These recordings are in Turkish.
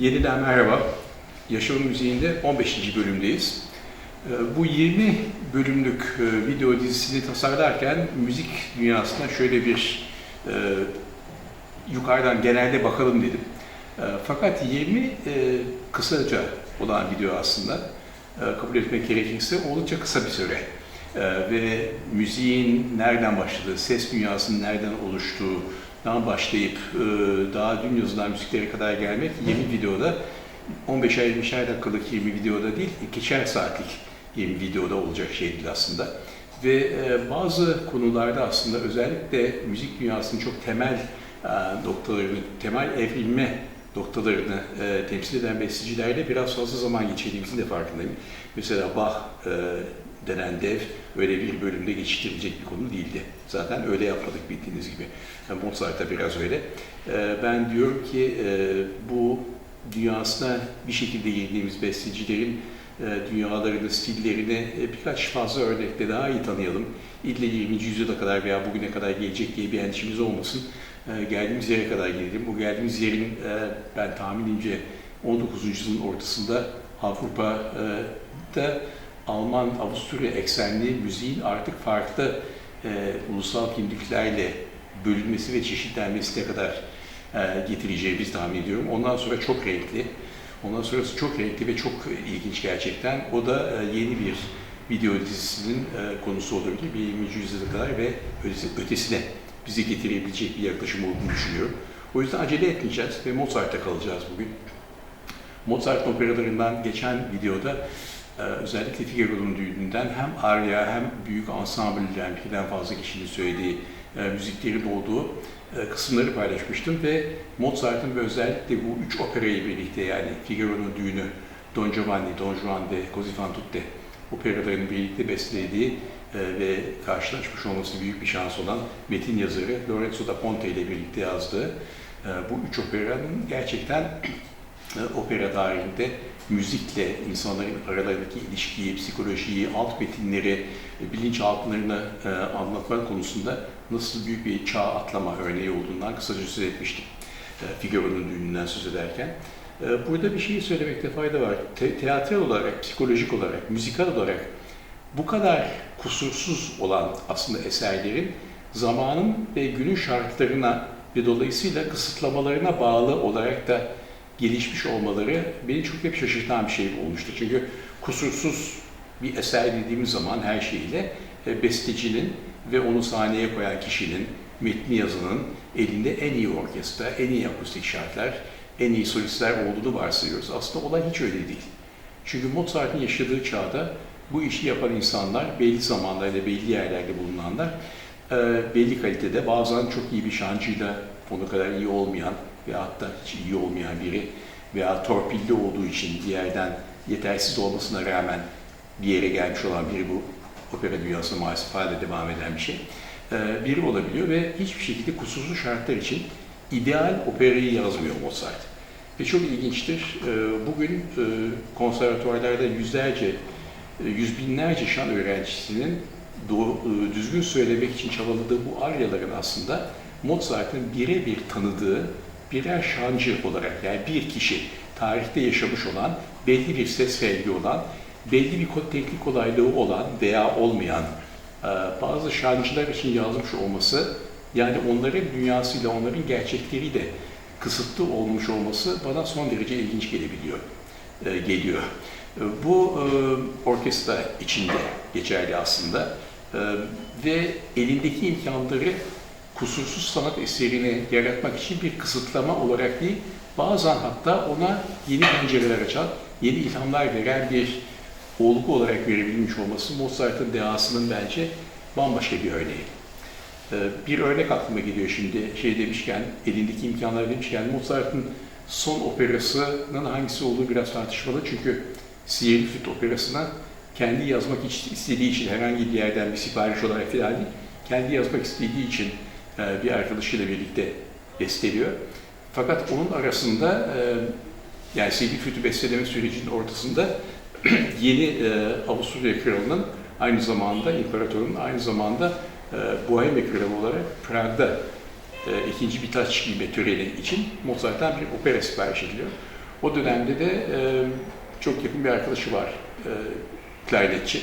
Yeniden merhaba. Yaşamın Müziği'nde 15. bölümdeyiz. Ee, Bu 20 bölümlük e, video dizisini tasarlarken müzik dünyasına şöyle bir e, yukarıdan genelde bakalım dedim. E, Fakat 20 e, kısaca olan video aslında kabul etmek gerekirse oldukça kısa bir süre. Ve müziğin nereden başladığı, ses dünyasının nereden oluştuğu, dan başlayıp e, daha dün yazılan müziklere kadar gelmek 20 videoda 15'er 20'şer dakikalık 20 videoda değil, ikişer saatlik 20 videoda olacak şey değil aslında. Ve e, bazı konularda aslında özellikle müzik dünyasının çok temel e, noktalarını, temel evrilme noktalarını temsil eden bestecilerle biraz fazla zaman geçirdiğimizin de farkındayım. Mesela Bach denen dev öyle bir bölümde geçiştirilecek bir konu değildi. Zaten öyle yapmadık bildiğiniz gibi. Yani Mozart da biraz öyle. E, ben diyorum ki e, bu dünyasına bir şekilde girdiğimiz bestecilerin e, dünyalarını, stillerini e, birkaç fazla örnekle daha iyi tanıyalım. İlle 20. yüzyıla kadar veya bugüne kadar gelecek diye bir endişemiz olmasın. Geldiğimiz yere kadar gelelim. Bu geldiğimiz yerin ben tahminimce 19. yüzyılın ortasında Avrupa'da Alman, Avusturya eksenli müziğin artık farklı e, ulusal kimliklerle bölünmesi ve çeşitlenmesine kadar e, getireceğimizi tahmin ediyorum. Ondan sonra çok renkli, ondan sonrası çok renkli ve çok ilginç gerçekten. O da e, yeni bir video dizisinin e, konusu olabilir. Bir 20. yüzyıla kadar ve ötesi- ötesine bizi getirebilecek bir yaklaşım olduğunu düşünüyorum. O yüzden acele etmeyeceğiz ve Mozart'ta kalacağız bugün. Mozart operalarından geçen videoda özellikle Figaro'nun düğününden hem arya hem büyük ensembleden birden fazla kişinin söylediği e, müziklerin olduğu e, kısımları paylaşmıştım ve Mozart'ın ve özellikle bu üç operayı birlikte yani Figaro'nun düğünü, Don Giovanni, Don Juan de Così fan tutte operalarını birlikte bestelediği e, ve karşılaşmış olması büyük bir şans olan metin yazarı Lorenzo da Ponte ile birlikte yazdığı e, bu üç operanın gerçekten e, opera tarihinde müzikle insanların aralarındaki ilişkiyi, psikolojiyi, alt metinleri, e, bilinçaltlarını e, anlatma konusunda nasıl büyük bir çağ atlama örneği olduğundan kısaca söz etmiştim. E, Figaro'nun düğününden söz ederken. Burada bir şey söylemekte fayda var. Te- teatral olarak, psikolojik olarak, müzikal olarak bu kadar kusursuz olan aslında eserlerin zamanın ve günün şartlarına ve dolayısıyla kısıtlamalarına bağlı olarak da gelişmiş olmaları beni çok hep şaşırtan bir şey olmuştu. Çünkü kusursuz bir eser dediğimiz zaman her şeyiyle e, bestecinin ve onu sahneye koyan kişinin, metni yazının elinde en iyi orkestra, en iyi akustik şartlar, en iyi solistler olduğunu varsayıyoruz. Aslında olay hiç öyle değil. Çünkü Mozart'ın yaşadığı çağda bu işi yapan insanlar, belli zamanlarda, belli yerlerde bulunanlar, e, belli kalitede, bazen çok iyi bir şancıyla onu kadar iyi olmayan ve hatta hiç iyi olmayan biri veya torpilli olduğu için bir yerden yetersiz olmasına rağmen bir yere gelmiş olan biri bu opera dünyasında maalesef hala devam eden bir şey. E, biri olabiliyor ve hiçbir şekilde kusursuz şartlar için ideal operayı yazmıyor Mozart. Ve çok ilginçtir. E, Bugün e, konservatuvarlarda yüzlerce, e, yüz binlerce şan öğrencisinin e, düzgün söylemek için çabaladığı bu aryaların aslında Mozart'ın birebir tanıdığı birer şancı olarak yani bir kişi tarihte yaşamış olan, belli bir ses rengi olan, belli bir teknik olaylığı olan veya olmayan bazı şancılar için yazmış olması yani onların dünyasıyla, onların gerçekleriyle kısıtlı olmuş olması bana son derece ilginç gelebiliyor, geliyor. Bu orkestra içinde geçerli aslında ve elindeki imkanları kusursuz sanat eserini yaratmak için bir kısıtlama olarak değil, bazen hatta ona yeni pencereler açan, yeni ilhamlar veren bir olgu olarak verebilmiş olması Mozart'ın dehasının bence bambaşka bir örneği. Ee, Bir örnek aklıma geliyor şimdi şey demişken, elindeki imkanlar demişken Mozart'ın son operasının hangisi olduğu biraz tartışmalı çünkü Siyerli Flüt operasına kendi yazmak istediği için herhangi bir yerden bir sipariş olarak filan değil, kendi yazmak istediği için e, bir arkadaşıyla birlikte besteliyor. Fakat onun arasında e, yani Flüt'ü besteleme sürecinin ortasında yeni e, Avusturya Kralı'nın aynı zamanda imparatorun aynı zamanda e, Bohemia Kralı olarak Prag'da e, ikinci bir taç giyme töreni için Mozart'tan bir opera sipariş ediliyor. O dönemde de çok yakın bir arkadaşı var, e, klarnetçi.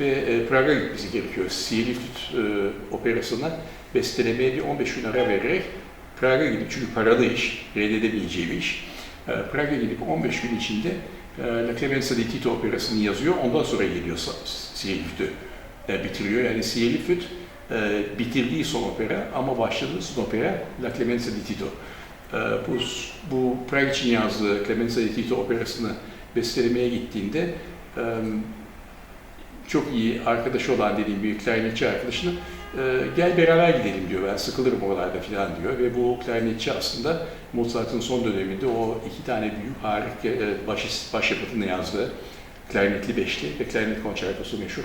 Ve e, Prag'a gitmesi gerekiyor. Sihirli Flüt e, operasına bestelemeye bir 15 gün ara vererek Prag'a gidip, çünkü paralı iş, reddedemeyeceği bir iş. E, Prag'a gidip 15 gün içinde e, La Clemenza di Tito operasını yazıyor. Ondan sonra geliyor Flüt'ü e, bitiriyor. Yani Sihirli Flüt e, bitirdiği son opera ama başladığı son opera La Clemenza di Tito. E, bu, bu Prag için yazdığı Clemenza di Tito operasını bestelemeye gittiğinde e, çok iyi arkadaşı olan dediğim bir klarnetçi arkadaşına e, gel beraber gidelim diyor. Ben sıkılırım oralarda falan diyor. Ve bu klarnetçi aslında Mozart'ın son döneminde o iki tane büyük harika e, baş, başyapıtını yazdığı klarnetli beşli ve klarnet konçertosu meşhur.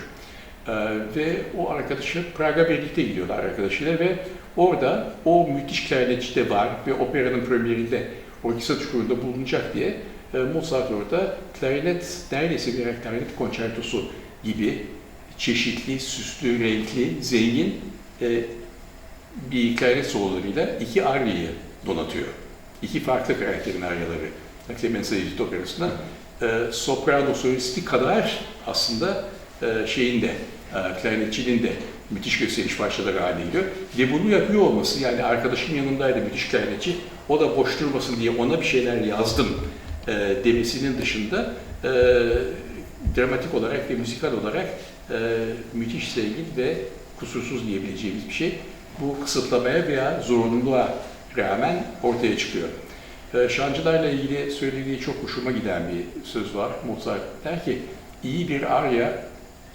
Ee, ve o arkadaşı Prag'a birlikte gidiyorlar arkadaşıyla ve orada o müthiş klarnetçi de var ve operanın premierinde orkestra çukurunda bulunacak diye e, Mozart orada klarnet, neredeyse bir klarnet konçertosu gibi çeşitli, süslü, renkli, zengin e, bir klarnet sololarıyla iki aryayı donatıyor. İki farklı karakterin aryaları. Di Tito operasında e, soprano solisti kadar aslında e, şeyin de, e, klarnetçinin de müthiş gösteriş parçaları haline geliyor. Ve bunu yapıyor olması, yani arkadaşım yanındaydı müthiş klarnetçi, o da boş durmasın diye ona bir şeyler yazdım e, demesinin dışında e, dramatik olarak ve müzikal olarak e, müthiş zengin ve kusursuz diyebileceğimiz bir şey. Bu kısıtlamaya veya zorunluluğa rağmen ortaya çıkıyor. E, şancılarla ilgili söylediği çok hoşuma giden bir söz var. Mozart der ki, iyi bir arya,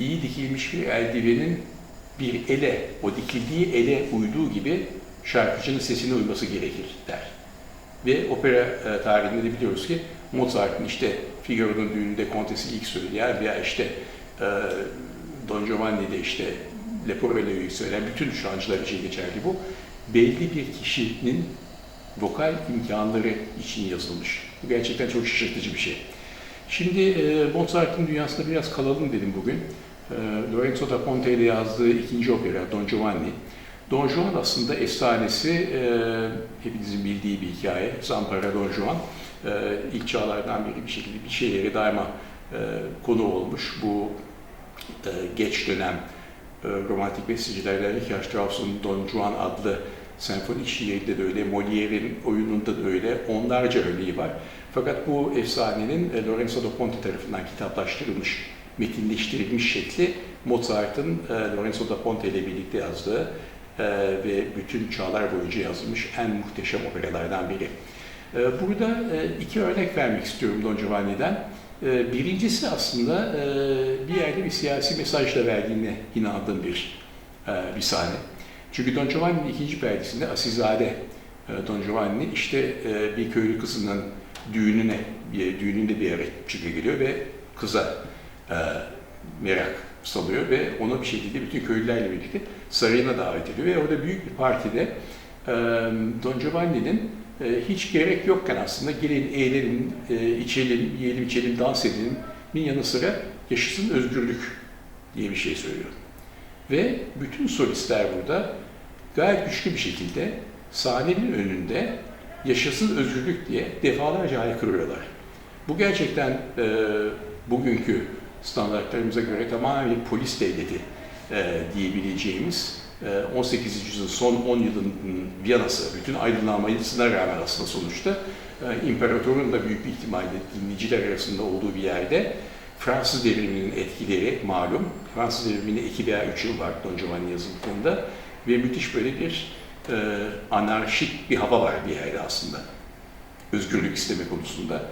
iyi dikilmiş bir eldivenin bir ele, o dikildiği ele uyduğu gibi şarkıcının sesine uyması gerekir der. Ve opera e, tarihinde de biliyoruz ki Mozart'ın işte Figaro'nun düğününde Kontes'i ilk söyleyen veya işte e, Don Giovanni'de işte Leporello'yu ilk söyleyen bütün şancılar için geçerli bu. Belli bir kişinin vokal imkanları için yazılmış. Bu gerçekten çok şaşırtıcı bir şey. Şimdi e, Mozart'ın dünyasında biraz kalalım dedim bugün. E, Lorenzo da Ponte ile yazdığı ikinci opera Don Giovanni. Don Juan aslında efsanesi, e, hepinizin bildiği bir hikaye. Zampara Don Juan. E, ilk çağlardan beri bir şekilde bir şeyleri daima e, konu olmuş. Bu e, geç dönem e, romantik bestecilerden Richard Strauss'un Don Juan adlı senfonik şiirinde de öyle, Molière'in oyununda da öyle, onlarca örneği var. Fakat bu efsanenin e, Lorenzo da Ponte tarafından kitaplaştırılmış, metinleştirilmiş şekli Mozart'ın e, Lorenzo da Ponte ile birlikte yazdığı e, ve bütün çağlar boyunca yazılmış en muhteşem operalardan biri. E, burada e, iki örnek vermek istiyorum Don Giovanni'den. E, birincisi aslında e, bir yerde bir siyasi mesaj da verdiğine inandığım bir e, bir sahne. Çünkü Don Giovanni'nin ikinci perdesinde Asilzade e, Don Giovanni işte bir köylü kızının düğününe, düğününde bir yere çıkıyor geliyor ve kıza merak salıyor ve onu bir şekilde bütün köylülerle birlikte sarayına davet ediyor ve orada büyük bir partide e, Don Giovanni'nin e, hiç gerek yokken aslında gelin eğlenin, e, içelim, yiyelim, içelim, dans edelim min yanı sıra yaşasın özgürlük diye bir şey söylüyor. Ve bütün solistler burada gayet güçlü bir şekilde sahnenin önünde yaşasın özgürlük diye defalarca haykırıyorlar. Bu gerçekten e, bugünkü standartlarımıza göre tamamen bir polis devleti e, diyebileceğimiz e, 18. yüzyılın son 10 yılın Viyana'sı, bütün aydınlanmasına rağmen aslında sonuçta e, imparatorun da büyük bir ihtimalle dinleyiciler arasında olduğu bir yerde Fransız devriminin etkileri malum. Fransız devrimine 2 veya 3 yıl var Don Giovanni yazıldığında ve müthiş böyle bir e, anarşik bir hava var bir yerde aslında. Özgürlük isteme konusunda.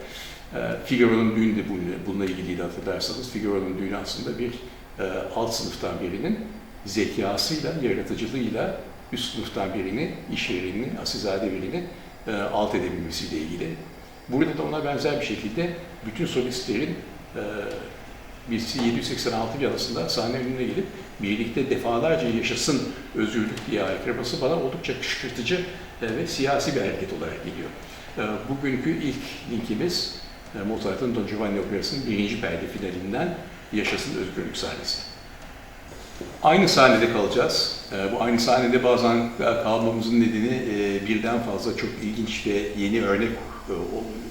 E, Figaro'nun düğünü de bununla, ilgiliydi hatırlarsanız. Figaro'nun düğünü aslında bir e, alt sınıftan birinin zekasıyla, yaratıcılığıyla üst sınıftan birini, işverenini, asilzade birini e, alt edebilmesiyle ilgili. Burada da ona benzer bir şekilde bütün solistlerin e, birisi 786 yanısında sahne önüne gelip birlikte defalarca yaşasın özgürlük diye haykırması bana oldukça kışkırtıcı ve siyasi bir hareket olarak geliyor. Bugünkü ilk linkimiz Mozart'ın Don Giovanni Operası'nın birinci perde finalinden Yaşasın Özgürlük sahnesi. Aynı sahnede kalacağız. E, bu aynı sahnede bazen kalmamızın nedeni e, birden fazla çok ilginç ve yeni örnek e,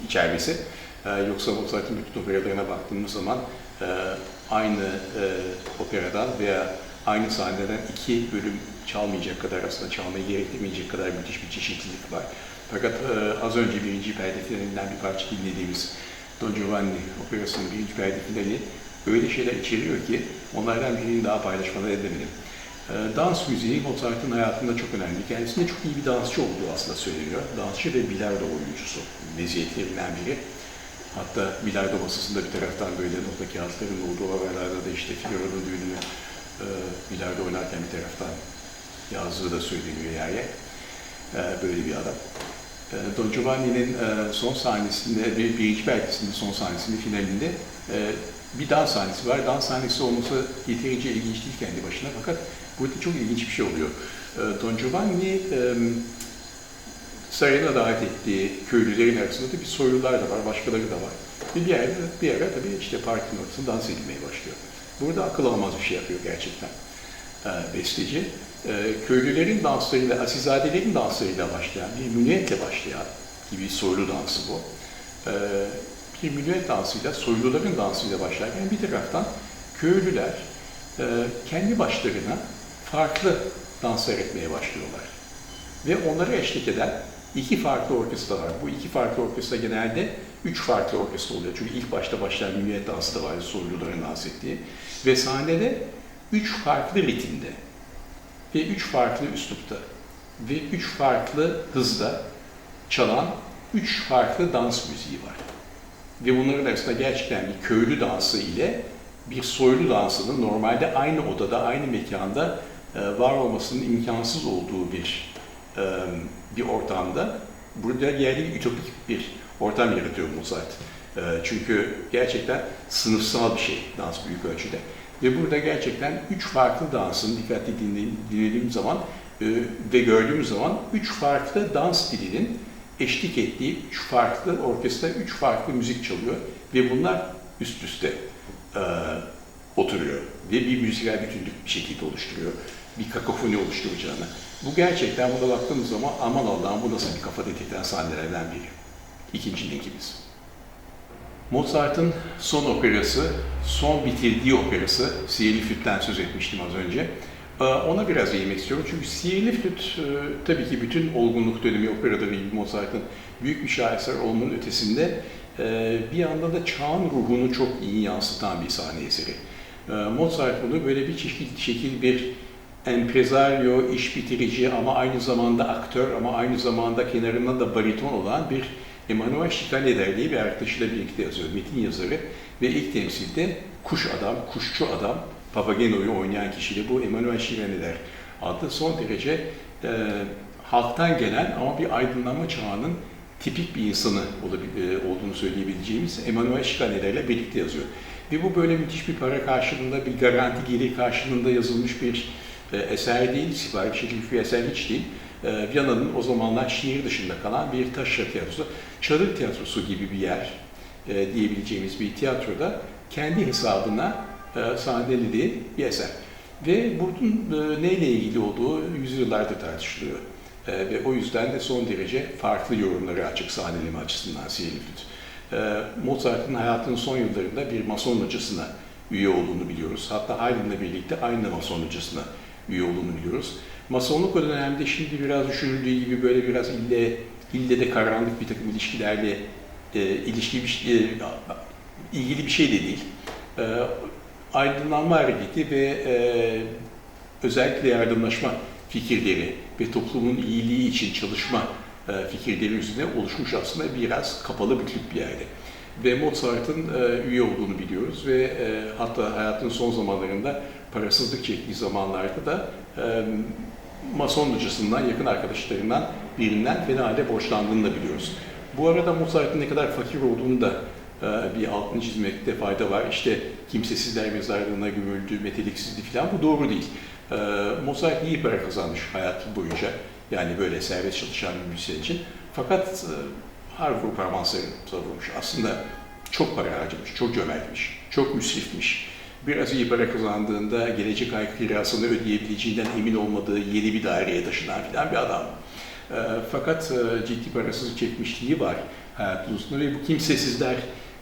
içermesi. E, yoksa Mozart'ın bütün operalarına baktığımız zaman aynı operadan veya aynı sahneden iki bölüm çalmayacak kadar aslında çalmayı gerektirmeyecek kadar müthiş bir çeşitlilik var. Fakat e, az önce birinci perde finalinden bir parça dinlediğimiz Don Giovanni operasının birinci perde finali öyle şeyler içeriyor ki onlardan birini daha paylaşmadan edemedim. E, dans müziği Mozart'ın hayatında çok önemli. Kendisinde çok iyi bir dansçı olduğu aslında söyleniyor. Dansçı ve bilardo oyuncusu meziyetlerinden biri. Hatta bilardo masasında bir taraftan böyle nota kağıtların olduğu oralarda da işte Figaro'nun düğününü e, bilardo oynarken bir taraftan yazdığı da söyleniyor yani. E, böyle bir adam. E, Don Giovanni'nin e, son sahnesinde, bir, birinci belgesinde son sahnesinde finalinde e, bir dans sahnesi var. Dans sahnesi olması yeterince ilginç değil kendi başına fakat burada çok ilginç bir şey oluyor. E, Don Giovanni e, sarayına davet ettiği köylülerin arasında da bir soylular da var, başkaları da var. Bir yerde, bir ara tabii işte partinin ortasında dans edilmeye başlıyor. Burada akıl almaz bir şey yapıyor gerçekten e, besteci. E, köylülerin danslarıyla, asilzadelerin danslarıyla başlayan, bir münüetle başlayan gibi soylu dansı bu. E, bir münüet dansıyla, soyluların dansıyla başlarken bir taraftan köylüler e, kendi başlarına farklı danslar etmeye başlıyorlar. Ve onlara eşlik eden iki farklı orkestra var. Bu iki farklı orkestra genelde üç farklı orkestra oluyor. Çünkü ilk başta başlayan müniyet dansı da var, soyluların dans ettiği. Ve sahnede üç farklı ritimde ve üç farklı üslupta ve üç farklı hızda çalan üç farklı dans müziği var. Ve bunların arasında gerçekten bir köylü dansı ile bir soylu dansının normalde aynı odada, aynı mekanda e, var olmasının imkansız olduğu bir e, bir ortamda burada yerli bir ütopik bir ortam yaratıyor Mozart. E, çünkü gerçekten sınıfsal bir şey dans büyük ölçüde. Ve burada gerçekten üç farklı dansın dikkatli dinlediğim zaman e, ve gördüğüm zaman üç farklı dans dilinin eşlik ettiği üç farklı orkestra, üç farklı müzik çalıyor ve bunlar üst üste e, oturuyor ve bir müzikal bütünlük bir şekilde oluşturuyor. Bir kakofoni oluşturacağını. Bu gerçekten buna baktığımız zaman aman Allah'ım bu nasıl bir kafa dedirten sahnelerden biri. İkinci linkimiz. Mozart'ın son operası, son bitirdiği operası, Siyerli Flüt'ten söz etmiştim az önce. Ee, Ona biraz değinmek istiyorum çünkü Siyerli Flüt e, tabii ki bütün olgunluk dönemi operaları gibi Mozart'ın büyük bir şaheser olmanın ötesinde e, bir anda da çağın ruhunu çok iyi yansıtan bir sahne eseri. Ee, Mozart bunu böyle bir çeşit şekil bir empresario, iş bitirici ama aynı zamanda aktör ama aynı zamanda kenarında da bariton olan bir Emanuel Schikaneder diye bir arkadaşıyla birlikte yazıyor, metin yazarı ve ilk temsilde kuş adam, kuşçu adam, Papageno'yu oynayan kişi de bu Emanuel Schikaneder adlı son derece e, halktan gelen ama bir aydınlanma çağının tipik bir insanı olabil, olduğunu söyleyebileceğimiz Emanuel Schikaneder ile birlikte yazıyor. Ve bu böyle müthiş bir para karşılığında, bir garanti gelir karşılığında yazılmış bir e, eser değil, sipariş edilmiş bir eser hiç değil. E, Viyana'nın o zamanlar şehir dışında kalan bir taşra tiyatrosu, çadır tiyatrosu gibi bir yer e, diyebileceğimiz bir tiyatroda kendi hesabına e, sahnelediği bir eser. Ve bunun e, neyle ilgili olduğu yüzyıllardır tartışılıyor. E, ve o yüzden de son derece farklı yorumları açık sahneleme açısından Siyerli Flüt. E, Mozart'ın hayatının son yıllarında bir mason hocasına üye olduğunu biliyoruz. Hatta Haydn'la birlikte aynı mason hocasına üye olduğunu biliyoruz. Masonluk o dönemde şimdi biraz düşünüldüğü gibi böyle biraz ille, ille de karanlık bir takım ilişkilerle e, ilişki bir, e, ilgili bir şey de değil. E, aydınlanma hareketi ve e, özellikle yardımlaşma fikirleri ve toplumun iyiliği için çalışma e, fikirleri üzerine oluşmuş aslında biraz kapalı bir bir yerde. Ve Mozart'ın e, üye olduğunu biliyoruz ve e, hatta hayatının son zamanlarında parasızlık çektiği zamanlarda da e, Mason hocasından, yakın arkadaşlarından birinden fena halde borçlandığını da biliyoruz. Bu arada Mozart'ın ne kadar fakir olduğunu da e, bir altını çizmekte fayda var. İşte kimsesizler mezarlığına gömüldü, meteliksizdi falan bu doğru değil. E, Mozart iyi para kazanmış hayatı boyunca. Yani böyle serbest çalışan bir müzisyen için. Fakat e, Harvard parmansları savurmuş. Aslında çok para harcamış, çok cömertmiş, çok müsrifmiş. Biraz iyi para kazandığında gelecek ay kirasını ödeyebileceğinden emin olmadığı yeni bir daireye taşınan filan bir adam. E, fakat e, ciddi parasızlık çekmişliği var. hayat uzun ve bu kimsesizler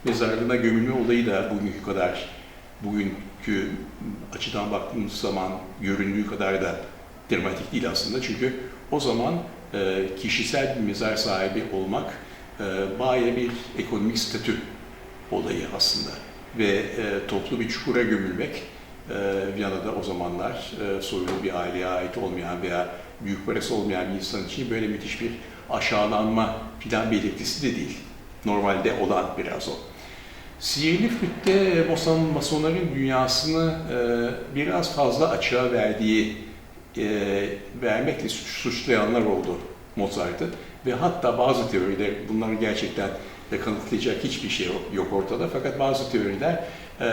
mezarlığına gömülme olayı da bugünkü kadar, bugünkü açıdan baktığımız zaman göründüğü kadar da dramatik değil aslında. Çünkü o zaman e, kişisel bir mezar sahibi olmak e, baya bir ekonomik statü olayı aslında. Ve e, toplu bir çukura gömülmek e, Viyana'da o zamanlar e, soylu bir aileye ait olmayan veya büyük parası olmayan bir insan için böyle müthiş bir aşağılanma filan belirtisi de değil. Normalde olan biraz o. Sihirli Flüt'te Mason, Masonların dünyasını e, biraz fazla açığa verdiği, e, vermekle suç, suçlayanlar oldu Mozart'ı. Ve hatta bazı teoriler, bunları gerçekten de kanıtlayacak hiçbir şey yok, ortada. Fakat bazı teoriler e,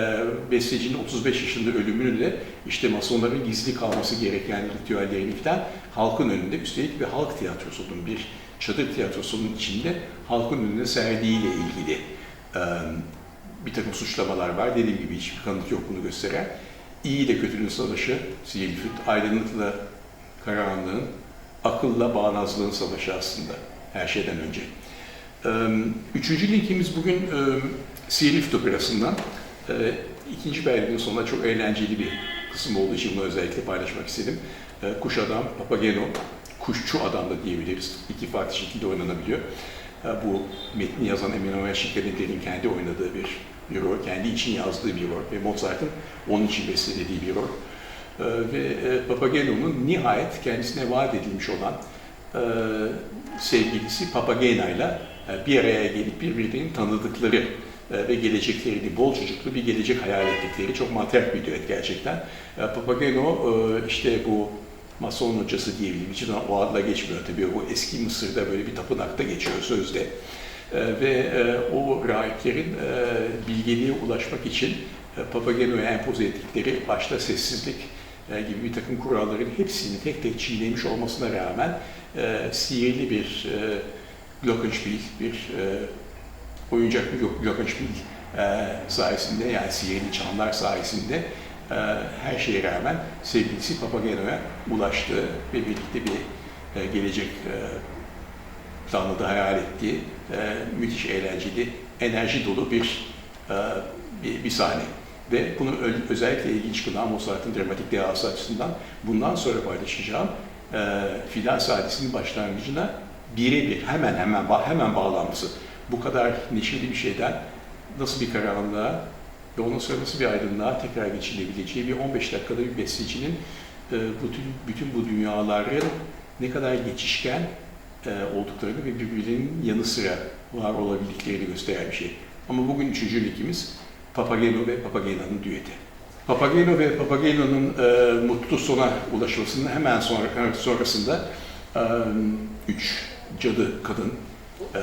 bestecinin 35 yaşında ölümünü de işte masonların gizli kalması gereken ritüellerini falan halkın önünde üstelik bir halk tiyatrosunun, bir çadır tiyatrosunun içinde halkın önünde serdiğiyle ilgili e, bir takım suçlamalar var. Dediğim gibi hiçbir kanıt yok bunu gösteren. İyi ile kötünün savaşı, flüt, aydınlıkla karanlığın, akılla bağnazlığın savaşı aslında her şeyden önce. Üçüncü linkimiz bugün Sihirli Flüt Operası'ndan. İkinci belgenin sonunda çok eğlenceli bir kısım olduğu için bunu özellikle paylaşmak istedim. Kuş Adam, Papageno, Kuşçu Adam da diyebiliriz. İki farklı şekilde oynanabiliyor. Bu metni yazan Emanuel Şikerinder'in kendi oynadığı bir, bir rol, kendi için yazdığı bir rol ve Mozart'ın onun için bestelediği bir rol. Ve e, Papageno'nun nihayet kendisine vaat edilmiş olan sevgilisi Papagena ile bir araya gelip birbirlerinin tanıdıkları e, ve geleceklerini, bol çocuklu bir gelecek hayal ettikleri çok matrak bir düet gerçekten. E, Papageno e, işte bu Mason hocası diyebilirim. Hiç o adla geçmiyor tabii. O eski Mısır'da böyle bir tapınakta geçiyor sözde. E, Ve e, o rahiplerin e, bilgeliğe ulaşmak için e, Papageno'ya empoze ettikleri başta sessizlik e, gibi bir takım kuralların hepsini tek tek çiğnemiş olmasına rağmen e, sihirli bir e, Glockenspiel, bir e, oyuncak bir Glockenspiel e, sayesinde yani sihirli çanlar sayesinde e, her şeye rağmen sevgilisi Papageno'ya ulaştı ve birlikte bir e, gelecek e, planladığı, hayal ettiği e, müthiş eğlenceli, enerji dolu bir, e, bir, bir sahne. Ve bunu özellikle ilginç kılan Mozart'ın dramatik dehası açısından bundan sonra paylaşacağım e, Fidan Sadisi'nin başlangıcına birebir hemen hemen hemen bağlanması. Bu kadar neşeli bir şeyden nasıl bir karanlığa ve ondan sonra nasıl bir aydınlığa tekrar geçilebileceği bir 15 dakikada bir bestecinin e, bütün, bütün bu dünyaların ne kadar geçişken e, olduklarını ve birbirlerinin yanı sıra var olabildiklerini gösteren bir şey. Ama bugün üçüncü ligimiz Papageno ve Papagena'nın düeti. Papageno ve Papageno'nun e, mutlu sona ulaşmasının hemen sonra, sonrasında e, üç cadı kadın, e,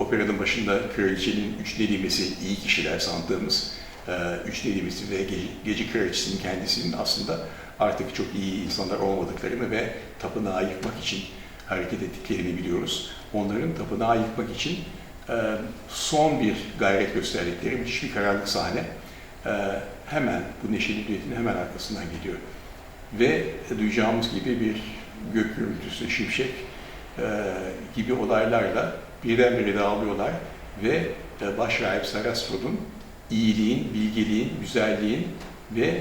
operanın başında kraliçenin üç dediğimizi iyi kişiler sandığımız e, üç dediğimizi ve gece, gece kraliçesinin kendisinin aslında artık çok iyi insanlar olmadıklarını ve tapınağı yıkmak için hareket ettiklerini biliyoruz. Onların tapınağı yıkmak için e, son bir gayret gösterdikleri müthiş bir karanlık sahne e, hemen bu neşeli düetin hemen arkasından geliyor. Ve duyacağımız gibi bir gök gürültüsü, şimşek gibi olaylarla birdenbire dağılıyorlar ve e, başrahip Sarasvot'un iyiliğin, bilgeliğin, güzelliğin ve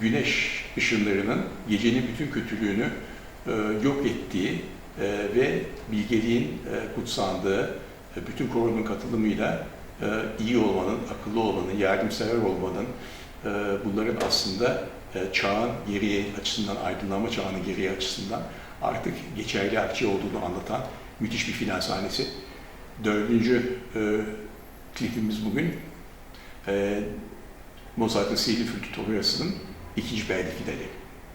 güneş ışınlarının gecenin bütün kötülüğünü e, yok ettiği e, ve bilgeliğin e, kutsandığı, e, bütün korunun katılımıyla e, iyi olmanın, akıllı olmanın, yardımsever olmanın, e, bunların aslında e, çağın geriye açısından, aydınlanma çağının geriye açısından artık geçerli akçe olduğunu anlatan müthiş bir final sahnesi. Dördüncü e, klipimiz bugün e, Mozart'ın Sihirli Flütü Operası'nın ikinci belli finali.